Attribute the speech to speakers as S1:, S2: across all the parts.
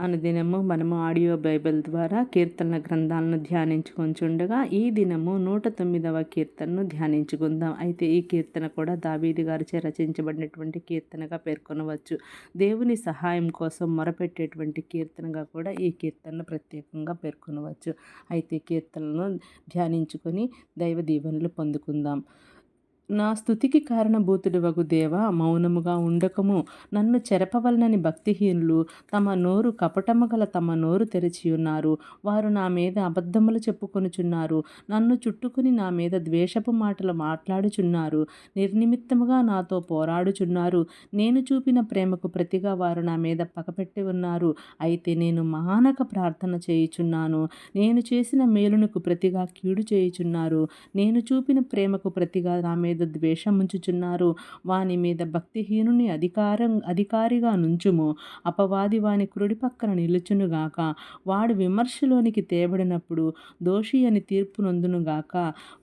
S1: అనుదినము మనము audio Bible ద్వారా కీర్తనల గ్రంథాలను ధ్యానించుకొంచుండగా ఈ దినము నూట తొమ్మిదవ కీర్తనను ధ్యానించుకుందాం. అయితే ఈ కీర్తన కూడా దావీది గారిచే రచించబడినటువంటి కీర్తనగా పేర్కొనవచ్చు. దేవుని సహాయం కోసం మొరపెట్టేటువంటి కీర్తనగా కూడా ఈ కీర్తనను ప్రత్యేకంగా పేర్కొనవచ్చు. అయితే కీర్తనను ధ్యానించుకొని దైవ దీవెనలు పొందుకుందాం. నా స్థుతికి కారణభూతుడు వగు దేవ మౌనముగా ఉండకము. నన్ను చెరపవలనని భక్తిహీనులు తమ నోరు కపటము గల తమ నోరు తెరిచి ఉన్నారు. వారు నా మీద అబద్ధములు చెప్పుకొనుచున్నారు. నన్ను చుట్టుకుని నా మీద ద్వేషపు మాటలు మాట్లాడుచున్నారు. నిర్నిమిత్తముగా నాతో పోరాడుచున్నారు. నేను చూపిన ప్రేమకు ప్రతిగా వారు నా మీద పగపెట్టి ఉన్నారు. అయితే నేను మానక ప్రార్థన చేయుచున్నాను. నేను చేసిన మేలునకు ప్రతిగా కీడు చేయుచున్నారు. నేను చూపిన ప్రేమకు ప్రతిగా నా మీద మీద ద్వేషం ఉంచుచున్నారు వాని మీద భక్తిహీనుని అధికారం అధికారిగా నుంచుము. అపవాది వాని కురుడి పక్కన నిలుచునుగాక వాడు విమర్శలోనికి తేబడినప్పుడు దోషి అని తీర్పు నొందునుగాక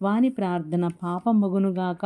S1: వాని ప్రార్థన పాపమగునుగాక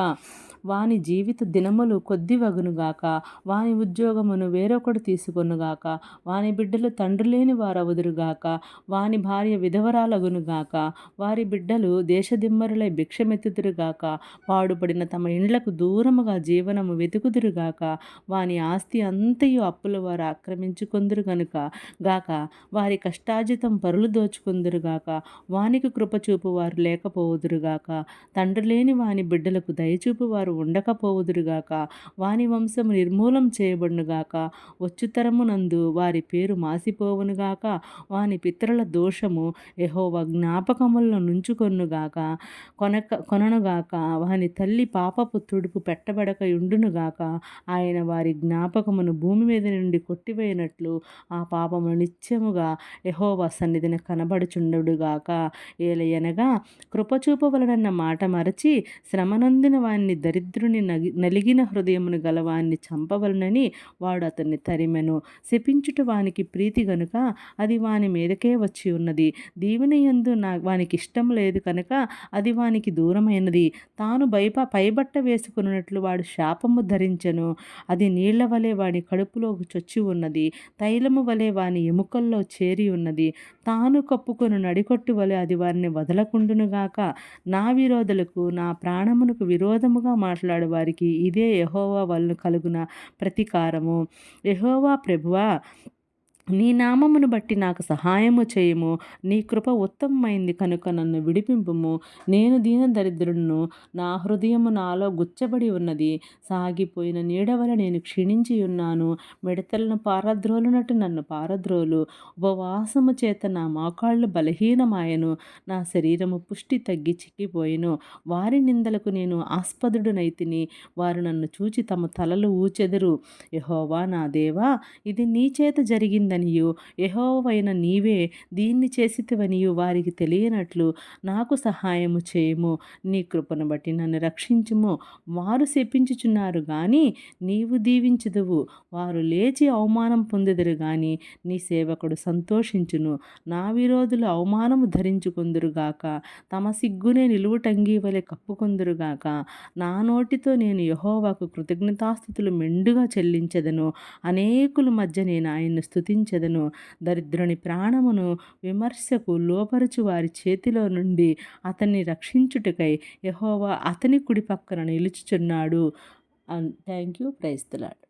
S1: వాని జీవిత దినములు కొద్ది వగునుగాక వాని ఉద్యోగమును వేరొకడు తీసుకొనుగాక వాని బిడ్డలు తండ్రి లేని వారవుదురుగాక వాని భార్య విధవరాలగునుగాక వారి బిడ్డలు దేశదిమ్మరులై భిక్షమెత్తుదురుగాక పాడుపడిన తమ ఇండ్లకు దూరముగా జీవనము వెతుకుదురుగాక వాని ఆస్తి అంతయు అప్పుల వారు ఆక్రమించుకొందురు గనుక గాక వారి కష్టాజితం పరులు దోచుకుందురుగాక వానికి కృపచూపు వారు లేకపోవుదురుగాక తండ్రి లేని వాని బిడ్డలకు దయచూపు వారు ఉండకపోవుదురుగాక. వాని వంశము నిర్మూలం చేయబడునుగాక. వచ్చుతరమునందు వారి పేరు మాసిపోవునుగాక. వాని పితరుల దోషము యహోవ జ్ఞాపకములను నుంచుకొన్నుగాక కొనక కొననుగాక. వాని తల్లి పాపపు తుడుపు పెట్టబడక ఉండునుగాక ఆయన వారి జ్ఞాపకమును భూమి మీద నుండి కొట్టివేయనట్లు ఆ పాపము నిత్యముగా యహోవ సన్నిధిన కనబడుచుండుగాక ఏలయనగా కృపచూపవలనన్న మాట మరచి శ్రమనందిన వాణ్ణి దరిద్రుని నలిగిన హృదయమును గలవాన్ని చంపవలనని వాడు అతన్ని తరిమెను. శపించుట వానికి ప్రీతి గనుక అది వాని మీదకే వచ్చి ఉన్నది. దీవెనయందు నా వానికి ఇష్టం లేదు కనుక అది వానికి దూరమైనది. తాను భయప పైబట్ట వేసుకున్నట్లు వాడు శాపము ధరించెను. అది నీళ్ళ వలె వాడి కడుపులోకి చొచ్చి ఉన్నది. తైలము వలె వాని ఎముకల్లో చేరి ఉన్నది. తాను కప్పుకొని నడికొట్టు వలె అది వారిని వదలకుండునుగాక నా విరోధులకు నా ప్రాణమునకు విరోధముగా మాట్లాడు వారికి ఇదే యహోవా వలన కలుగున ప్రతీకారము. యహోవా ప్రభువా నీ నామమును బట్టి నాకు సహాయము చేయము. నీ కృప ఉత్తమమైంది కనుక నన్ను విడిపింపుము. నేను దీన దరిద్రుడును నా హృదయము నాలో గుచ్చబడి ఉన్నది. సాగిపోయిన నీడవల నేను క్షీణించి ఉన్నాను. మిడతలను పారద్రోలునట్టు నన్ను పారద్రోలు. ఉపవాసము చేత నా మోకాళ్ళు బలహీనమాయను. నా శరీరము పుష్టి తగ్గి చిక్కిపోయిను. వారి నిందలకు నేను ఆస్పదుడునైతిని. వారు నన్ను చూచి తమ తలలు ఊచెదరు. యహోవా నా దేవా ఇది నీ చేత జరిగిందని చేసితివనియు యహోవైన నీవే దీన్ని చేసితివనియు. వారికి తెలియనట్లు నాకు సహాయము చేయము. నీ కృపను బట్టి నన్ను రక్షించుము. వారు శపించుచున్నారు కానీ నీవు దీవించదువు. వారు లేచి అవమానం పొందెదరు కానీ నీ సేవకుడు సంతోషించును. నా విరోధులు అవమానము ధరించుకుందురుగాక తమ సిగ్గునే నిలువుటంగి వలె కప్పుకుందురుగాక నా నోటితో నేను యహోవాకు కృతజ్ఞతాస్థుతులు మెండుగా చెల్లించదను. అనేకుల మధ్య నేను ఆయన్ను స్థుతించ రక్షించెదను దరిద్రుని ప్రాణమును విమర్శకు లోపరుచు వారి చేతిలో నుండి అతన్ని రక్షించుటకై యహోవా అతని కుడి పక్కన నిలుచుచున్నాడు. Thank you ప్రైస్తులాడు